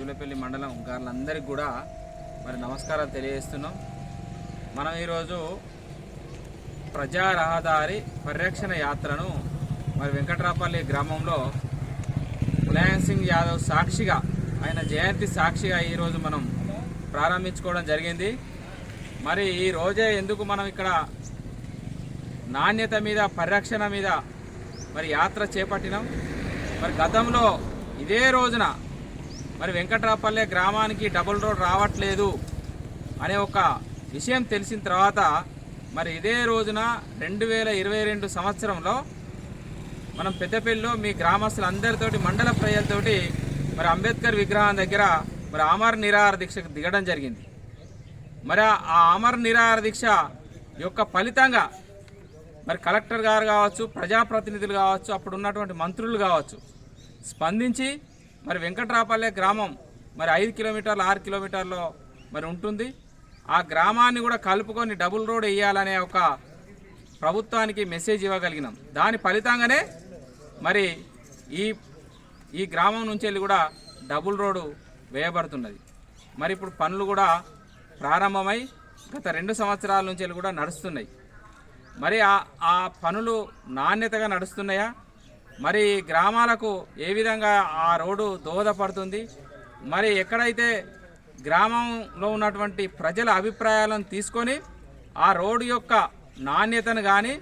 జూలపల్లి మండలం గారులందరికీ కూడా మరి నమస్కారాలు తెలియజేస్తున్నాం. మనం ఈరోజు ప్రజా రహదారి పరిరక్షణ యాత్రను మరి వెంకట్రాపల్లి గ్రామంలో ములాయం సింగ్ యాదవ్ సాక్షిగా ఆయన జయంతి సాక్షిగా ఈరోజు మనం ప్రారంభించుకోవడం జరిగింది. మరి ఈ రోజే ఎందుకు మనం ఇక్కడ నాణ్యత మీద పరిరక్షణ మీద మరి యాత్ర చేపట్టినాం? మరి గతంలో ఇదే రోజున మరి వెంకట్రాపల్లె గ్రామానికి డబుల్ రోడ్ రావట్లేదు అనే ఒక విషయం తెలిసిన తర్వాత మరి ఇదే రోజున రెండు వేల ఇరవై రెండు సంవత్సరంలో మనం పెద్దపల్లిలో మీ గ్రామస్తులందరితోటి మండల ప్రజలతోటి మరి అంబేద్కర్ విగ్రహం దగ్గర మరి అమర నిరాహార దీక్షకు దిగడం జరిగింది. మరి ఆ అమర నిరాహార దీక్ష యొక్క ఫలితంగా మరి కలెక్టర్ గారు కావచ్చు ప్రజాప్రతినిధులు కావచ్చు అప్పుడు ఉన్నటువంటి మంత్రులు కావచ్చు స్పందించి మరి వెంకట్రాపల్లె గ్రామం మరి ఐదు కిలోమీటర్లు ఆరు కిలోమీటర్లో మరి ఉంటుంది. ఆ గ్రామాన్ని కూడా కలుపుకొని డబుల్ రోడ్ వేయాలనే ఒక ప్రభుత్వానికి మెసేజ్ ఇవ్వగలిగినాం. దాని ఫలితంగానే మరి ఈ ఈ గ్రామం నుంచి వెళ్ళి కూడా డబుల్ రోడ్డు వేయబడుతున్నది. మరి ఇప్పుడు పనులు కూడా ప్రారంభమై గత రెండు సంవత్సరాల నుంచి వెళ్ళి కూడా నడుస్తున్నాయి. మరి ఆ పనులు నాణ్యతగా నడుస్తున్నాయా? మరి గ్రామాలకు ఏ విధంగా ఆ రోడ్డు దోహదపడుతుంది? మరి ఎక్కడైతే గ్రామంలో ఉన్నటువంటి ప్రజల అభిప్రాయాలను తీసుకొని ఆ రోడ్డు యొక్క నాణ్యతను కానీ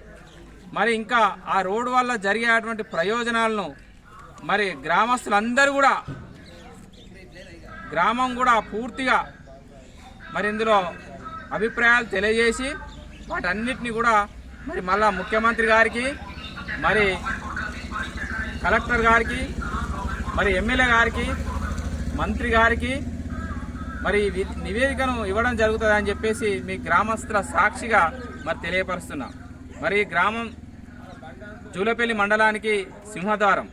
మరి ఇంకా ఆ రోడ్డు వల్ల జరిగేటువంటి ప్రయోజనాలను మరి గ్రామస్తులందరూ కూడా గ్రామం కూడా పూర్తిగా మరి ఇందులో అభిప్రాయాలు తెలియజేసి వాటన్నిటిని కూడా మరి మళ్ళా ముఖ్యమంత్రి గారికి మరి కలెక్టర్ గారికి మరి ఎమ్మెల్యే గారికి మంత్రి గారికి మరి నివేదికను ఇవ్వడం జరుగుతుంది అని చెప్పేసి మీ గ్రామస్తుల సాక్షిగా మరి తెలియపరుస్తున్నాం. మరి గ్రామం జూలపల్లి మండలానికి సింహద్వారం.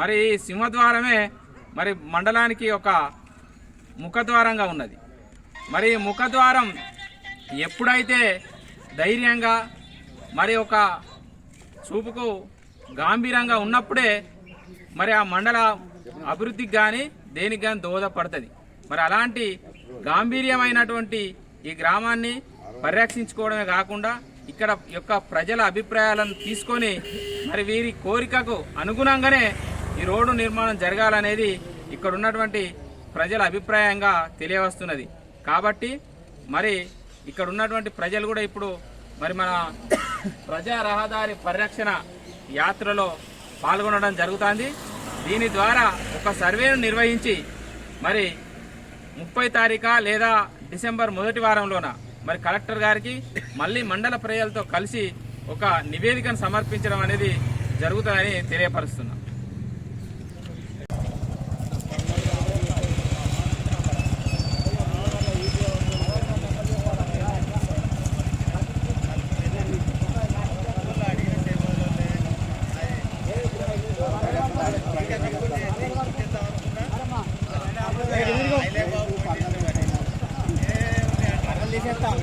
మరి ఈ సింహద్వారమే మరి మండలానికి ఒక ముఖద్వారంగా ఉన్నది. మరి ముఖద్వారం ఎప్పుడైతే ధైర్యంగా మరి ఒక చూపుకు గాంభీరంగా ఉన్నప్పుడే మరి ఆ మండల అభివృద్ధికి కానీ దేనికి కానీ దోహదపడుతుంది. మరి అలాంటి గాంభీర్యమైనటువంటి ఈ గ్రామాన్ని పరిరక్షించుకోవడమే కాకుండా ఇక్కడ యొక్క ప్రజల అభిప్రాయాలను తీసుకొని మరి వీరి కోరికకు అనుగుణంగానే ఈ రోడ్డు నిర్మాణం జరగాలనేది ఇక్కడ ఉన్నటువంటి ప్రజల అభిప్రాయంగా తెలియవస్తున్నది. కాబట్టి మరి ఇక్కడ ఉన్నటువంటి ప్రజలు కూడా ఇప్పుడు మరి మన ప్రజా రహదారి పరిరక్షణ యాత్రలో పాల్గొనడం జరుగుతుంది. దీని ద్వారా ఒక సర్వేను నిర్వహించి మరి ముప్పై తారీఖా లేదా డిసెంబర్ మొదటి వారంలోన మరి కలెక్టర్ గారికి మళ్ళీ మండల ప్రజలతో కలిసి ఒక నివేదికను సమర్పించడం అనేది జరుగుతుందని తెలియపరుస్తున్నాం. చేస్తాం.